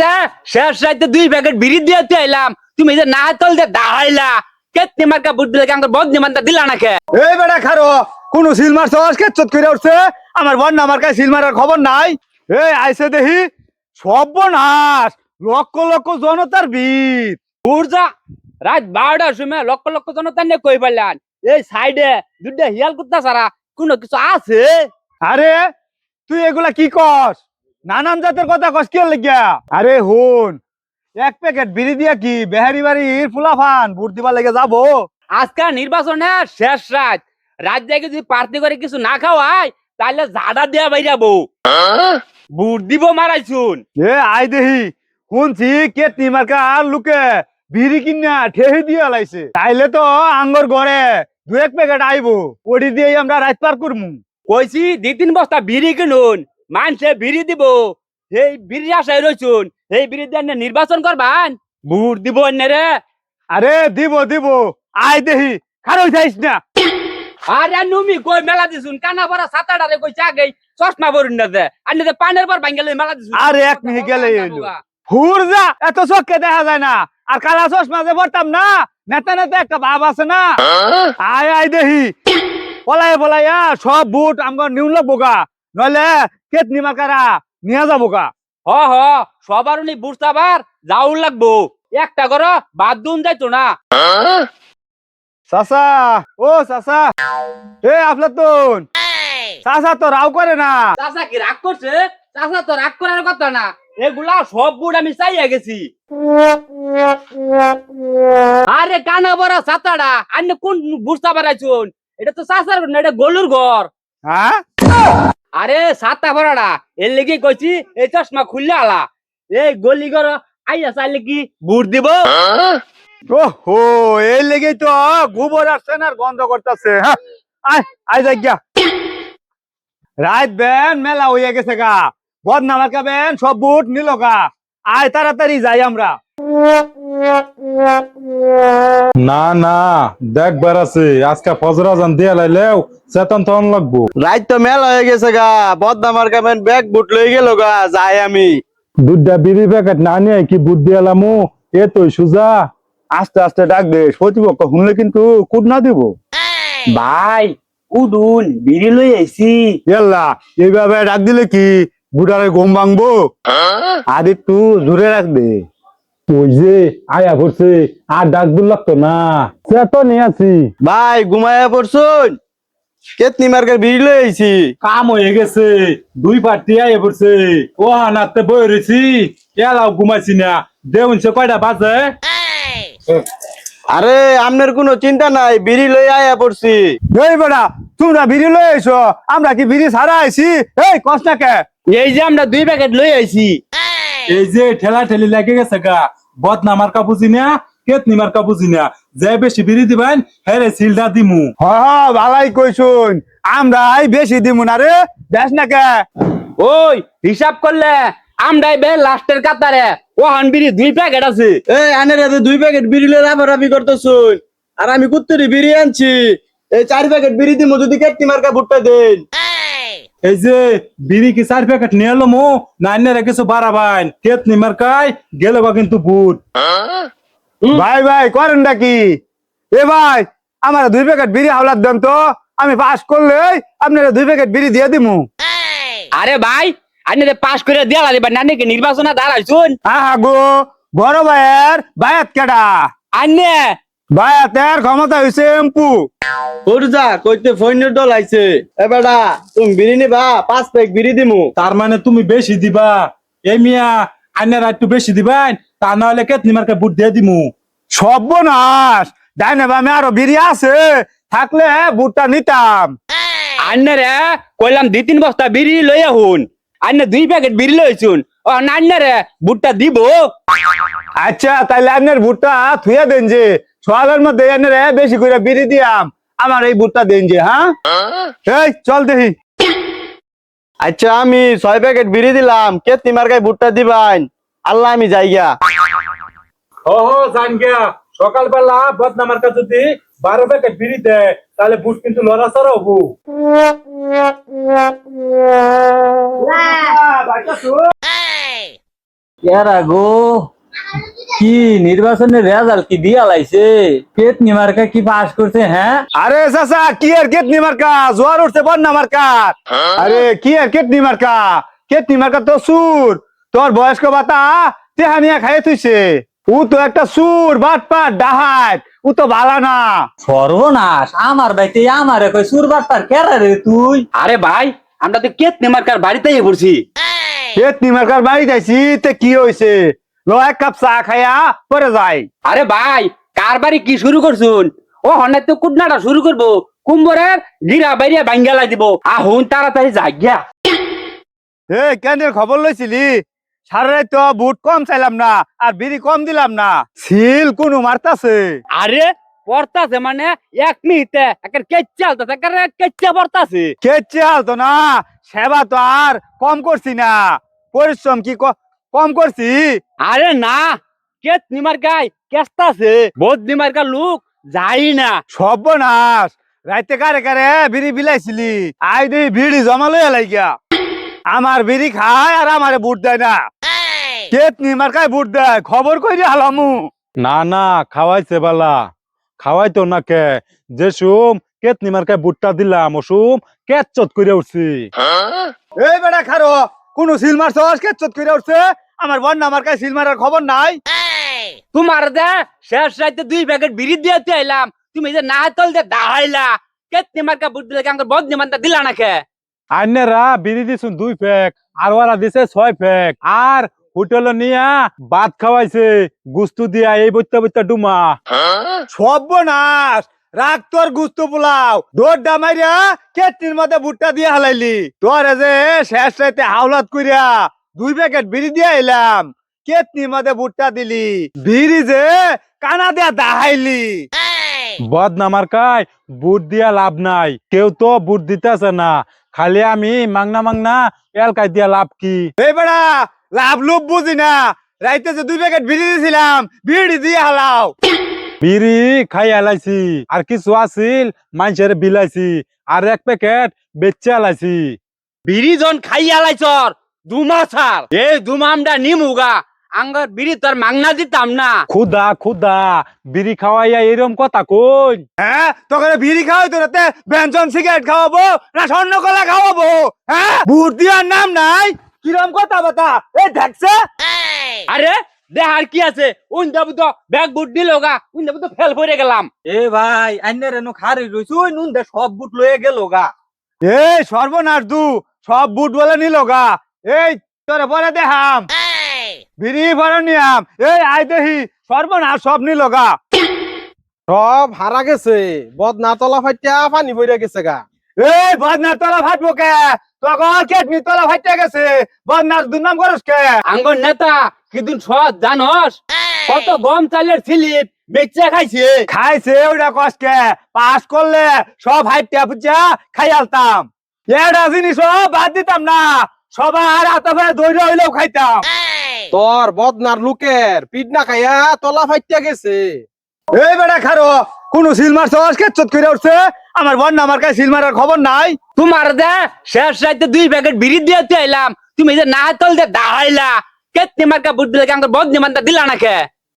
দে শেষ রাইতে দুই প্যাকেট বিড়ি দিয়ে আইলাম। তুমি যে না তল দে দাহাইলা কেতনি মার্কা বুদ্ধি লাগে আমার মানটা দিলা না কে এই বেটা খারো কোন সিল মারছ? আজকে চট করে উঠছে আমার বন্যা আমার কাছে সিল মারার খবর নাই। এই আইসে দেখি সর্বনাশ লক্ষ লক্ষ জনতার ভিড়। উর্জা রাত বারোটার সময় লক্ষ লক্ষ জনতা নিয়ে কই পারলেন এই সাইডে দুটা হিয়াল কুত্তা সারা কোনো কিছু আছে? আরে তুই এগুলা কি কস? নানান জাতের কথা কস কে লাগিয়া? আরে হুন এক প্যাকেট বিড়ি দিয়া কি বেহারি বাড়ির ফুলাফান? ভোট দিবার লেগে যাব? আজকে নির্বাচনের শেষ রাত। রাত জায়গায় যদি প্রার্থী করে কিছু না খাওয়াই তাহলে ঝাড়া দেয়া বাইরাবো বুট দিব মারাইছুন এ আই দেহি। শুনছি কে তিমার্কা আর লুকে বিড়ি কিনা ঠেহি দিয়ে লাইছে। তাইলে তো আঙ্গর ঘরে দু এক প্যাকেট আইবো। ওটি দিয়ে আমরা রাত পার করমু। কইছি দুই তিন বস্তা বিড়ি কিনুন। মানুষে বিড়ি দিব। এই বিড়ি আশায় রইছুন। এই বিড়ি দিয়ে নির্বাচন করবান? বুট দিব রে। আরে দিব দিব। আই দেহি। খারো যাইস না। আরে নুমি কই মেলা দিছুন? কানা বড় সাতাডারে কই চাগে চশমা বরুন না দে আর না পানের পর ভাঙ্গেলে মেলা দিছুন। আরে এক মিনিট গেলে এলো হুর যা এত চোখকে দেখা যায় না। আর কালা চশমা যে পড়তাম না নেতা নেতা একটা ভাব আছে না। আয় আয় দেহি। পলাই পলাইয়া সব বুট আমার নিউন লাগবো গা নইলে কেত নিমাকারা নিয়ে যাব কা হ হ সবার উনি বুঝতাবার যাউল লাগবো। একটা করো বাথরুম যাইতো না। চাচা ও সাসা এ আফলাতুন চাচা তো রাও করে না। চাচা কি রাগ করছে? চাচা তো রাগ করার কথা না। এগুলা সব বুট আমি চাইয়া গেছি। আরে কানা বড় সাতাডা আন্য কোন বুঝতে পারাইছুন এটা তো ঘর না এটা গলুর ঘর। হ্যাঁ? আরে সাতা বড়াডা এর লেগে কইছি, এই চশমা খুললে আলা। এই গলি ঘর আইয়া চাইলে কি বুট দিব? ও হো এই লেগেই তো গোবর আসছে না গন্ধ করতেছে হ্যাঁ? আয় আয় যাই গিয়া। রাত বেন, মেলা হইয়া গেছে গা। বদনামার কাবেন সব বুট নিল গা। আয় তাড়াতাড়ি যাই আমরা। না না দেখবার আছে আজকে ফজর আজান দিয়া লাইলেও চেতন তখন লাগবো। রাত তো মেলা হয়ে গেছে গা বদনামার কামেন ব্যাগ বুট লই গেল গা যাই আমি। দুধটা বিড়ি প্যাকেট না নিয়ে কি বুদ্ধি এলামু? এ তুই সুজা আস্তে আস্তে ডাক দে প্রতিপক্ষ শুনলে কিন্তু কুট না দিব। ভাই উডুন বিড়ি লই আইছি। ইয়াল্লা এইভাবে ডাক দিলে কি বুড়ারে ঘুম ভাঙবো? আর একটু জোরে রাখ দে। ওই যে আয়া পড়ছে আর ডাক দূর লাগতো না। চেতনই আছি। ভাই ঘুমায়া পড়ছুন? কেতনি মার্কের ভিড় লই আইছি। কাম হয়ে গেছে দুই পার্টি আয়া পড়ছে। ও হানাতে বই রয়েছি এলাও ঘুমাইছি না। দেউনছে কয়টা বাজে? আরে আমনের কোনো চিন্তা নাই বিড়ি লই আয়া পড়ছি। এই বেটা তোমরা বিড়ি লয়ে এসো আমরা কি বিড়ি ছাড়া আইছি? এই কস না কে? এই যে আমরা দুই প্যাকেট লই আইছি। এই যে ঠেলা ঠেলি লেগে গেছে গা। বদনা মার্কা বুঝি না কেতনি মার্কা বুঝি না যে বেশি বিড়ি দিবেন হেরে সিলটা দিমু। হ হ, ভালাই কইছুন। আমরা এই বেশি দিমু না রে। দেখ না কে? ওই হিসাব করলে আমরাই বে লাস্টের কাতারে ও বিড়ি দুই প্যাকেট আছে। এই আনের হাতে দুই প্যাকেট বিড়ি লই রাবারাবি করতেছুন। আর আমি কুত্তুরি বিড়ি আনছি। এই চার প্যাকেট বিড়ি দিমু যদি কেতনি মার্কা বুটটা দেন। এই যে বিড়ি কি চার প্যাকেট নিয়ে এলো মো? না আন্যেরা কিছু বাড়াবান কেতনি মার্কায় গেলে বা কিন্তু বুট ভাই ভাই করেন কি? এ ভাই আমার দুই প্যাকেট বিড়ি হাওলাত দেন তো। আমি পাস করলে আপনারা দুই প্যাকেট বিড়ি দিয়ে দিমু। আরে ভাই আনি পাস করে দেওয়া দিবা নানিকে নির্বাচনে দাঁড়াইছুন? আহা গো বড় ভাইয়ের বায়াত কেডা? আন্নে বায়াতের ক্ষমতা হইছে এমপু কইতে ফৈন্যর দল আইছে। এ বেটা তুমি বিড়ি নিবা পাঁচ প্যাক বিড়ি দিমু। তার মানে তুমি বেশি দিবা। এই মিয়া আন্যেরা একটু বেশি দিবেন তা নাহলে কেতনি মার্কা বুট দিয়ে দিমু। সর্বনাশ! ডাইনে বামে আরও বিড়ি আছে থাকলে বুটটা নিতাম। আন্নে রে কইলাম দুই তিন বস্তা বিড়ি লই আহুন। আন্নে দুই প্যাকেট বিড়ি লইছুন। ও নান্নে রে বুটটা দিব। আচ্ছা তাইলে আপনার বুটটা থুয়া দেন যে। সোয়ালের মধ্যে এনে রে বেশি করে বিড়ি দিয়াম। আমার এই বুটটা দেন যে হ্যাঁ? এই চল দেখি। আচ্ছা আমি ছয় প্যাকেট বিড়ি দিলাম। কেতনি মার্কায় বুটটা দিবাইন। আল্লাহ আমি যাইগা ও হো জান গিয়া। সকালবেলা বদনা মার্কা যদি বারো প্যাকেট বিড়ি দেয় তাহলে বুট কিন্তু লড়াচড়া হব। বাচ্চা এরা গো। কি নির্বাচনের রেজাল্ট কি দিয়া লাইছে? পেট নিমার্কা কি পাস করছে হ্যাঁ? আরে চাচা কি আর কেতনি মার্কা? জোয়ার উঠছে বন্যা মার্কা। আরে কি আর কেতনি মার্কা? কেতনি মার্কা তো সুর। তোর বয়স্ক বাতা তেহানিয়া খাইয়ে তুইছে ও তো একটা সুর বাট পাট ডাহাত। ও তো ভালা না। সর্বনাশ আমার বাইতে আমারে কই সুরবার তার কেরা রে তুই? আরে ভাই আমরা তো কেত নেমার্কার বাড়িতেই পড়ছি। কেতনি মার্কার বাড়ি যাইছি তে কি হয়েছে ল এক কাপ চা খাইয়া পরে যাই। আরে ভাই কার বাড়ি কি শুরু করছুন? ও হনে তো কুটনাটা শুরু করব। কুম্ভরের গিরা বাইরিয়া বাঙ্গালা দিব। আহুন তাড়াতাড়ি জাগিয়া এ কেন্দ্রের খবর লইছিলি? সারে তো বুট কম চাইলাম না আর বিড়ি কম দিলাম না। সিল কোনো মারতাছে? আরে পড়তাছে মানে এক মিনিটে একের কেচ্চা আলতাছে একের কেচ্চা পড়তাছে। কেচে হালতো না সেবা তো আর কম করছি না। পরিশ্রম কি ক- কম করছি। আরে না কেত নিমার গাই কেস্তাছে বহুত নিমার গা লোক যাই না। সর্বনাশ। রাইতে কারে কারে বিড়ি বিলাইছিলি। আই দিই বিড়ি জমা লইয়া লাগিয়া আমার বিড়ি খায় আর আমারে বুট দেয় না। কেত নিমার কায় বুট দেয় খবর কই হালামু। না না খাওয়াইছে বালা। খাওয়াইতো না কে? যে সুম কেত নিমার্কা বুটটা দিলাম ও সুম কেচত করে উঠছি। এই বেটা খারো কোন সিল মারছস কেচত কইরা উঠছে? আমার বন্যা আমার কাছে সিল মারার খবর নাই। তোমার দে শেষ রাইতে দুই প্যাকেট বিড়ি দিয়ে আইলাম। তুমি যে না তল দে দাহাইলা কেত নিমার কা বুট দিলে কাঙ্কর বহুত নিমানটা দিলা না খে আইনেরা বিড়ি দিছুন দুই প্যাক আর ওরা দিছে ছয় প্যাক আর হোটেল নিয়া ভাত খাওয়াইছে গুস্তু দিয়া এই বইতা বইতা ডুমা। সর্বনাশ! রাগ তোর গুস্তু পোলাও। দৌড় ডামাইরা কেটনির মধ্যে ভুট্টা দিয়ে হালাইলি। তোর যে শেষ রাইতে হাওলাত কইরা দুই প্যাকেট বিড়ি দিয়ে এলাম। কেতনি মধ্যে ভুট্টা দিলি। বিড়ি যে কানা দিয়া দাহাইলি। বদ নামার কাই বুট দিয়া লাভ নাই। কেউ তো বুট দিতেছে না। খালি আমি মাংনা মাংনা এলকাই দিয়া লাভ কি? এই লাভ লোভ বুঝি না। রাইতে যে দুই প্যাকেট বিড়ি দিয়েছিলাম বিড়ি দিয়ে হালাও। বিড়ি খাই আলাইছি আর কিছু আছিল মানুষের বিলাইছি। আর এক প্যাকেট বেচে আলাইছি বিড়ি জন খাইয়া লাইছর দুমা ছাড় এই দুমামটা নিমুগা। আঙ্গর বিড়ি তোর মাংনা দিতাম না। খুদা খুদা বিড়ি খাওয়াইয়া এরম কথা কই? হ্যাঁ তোকে বিড়ি খাওয়াই তো রাতে ব্যঞ্জন সিগারেট খাওয়াবো না স্বর্ণ কলা খাওয়াবো হ্যাঁ? ভোট দেওয়ার নাম নাই। কিরম কথা বাতা? এই দেখছে আরে দেহার কি আছে। উন যাব তো ব্যাগ বুট দিল গা উন যাব তো ফেল করে গেলাম। এ ভাই আইনের এনো খারি রইছ ওই নুন দে সব বুট লয়ে গেল গা। এই সর্বনাশ দু সব বুট বলে নিল গা। এই তোরে পরে দেখাম। বিড়ি ভরে নিয়াম। এই আই দেহি সর্বনাশ সব নিল গা। সব হারা গেছে। বদনা তলা ফাইটা পানি বইরা গেছে গা। এই বদনার তলা ফাটবো কে? তখন কেটনি তলা ফাইটে গেছে। বদনার দুর্নাম করস কে? আঙ্গর নেতা কিদিন সৎ জানস? কত গম চালের স্লিপ বেচে খাইছে? খাইছে ওটা কষ্টে পাস করলে সব হাইটে বুঝা খাই আলতাম। এটা জিনিস বাদ দিতাম না। সবার আতফে দৈর হইলেও খাইতাম। তোর বদনার লোকের পিট না খাইয়া তলা ফাইটা গেছে। এই বেটা খারো কোন সিল মারছস কেচত করে উঠছে আমার বন্যা আমার কাছে সিল মারার খবর নাই। তোমার দে শেষ রাইতে দুই প্যাকেট বিড়ি দিয়ে আইলাম। তুমি যে না তল দে দাহাইলা। কেতনি মার্কা কা বুট দিলে কাঙ্কর বহুত নিমানটা দিলা না খে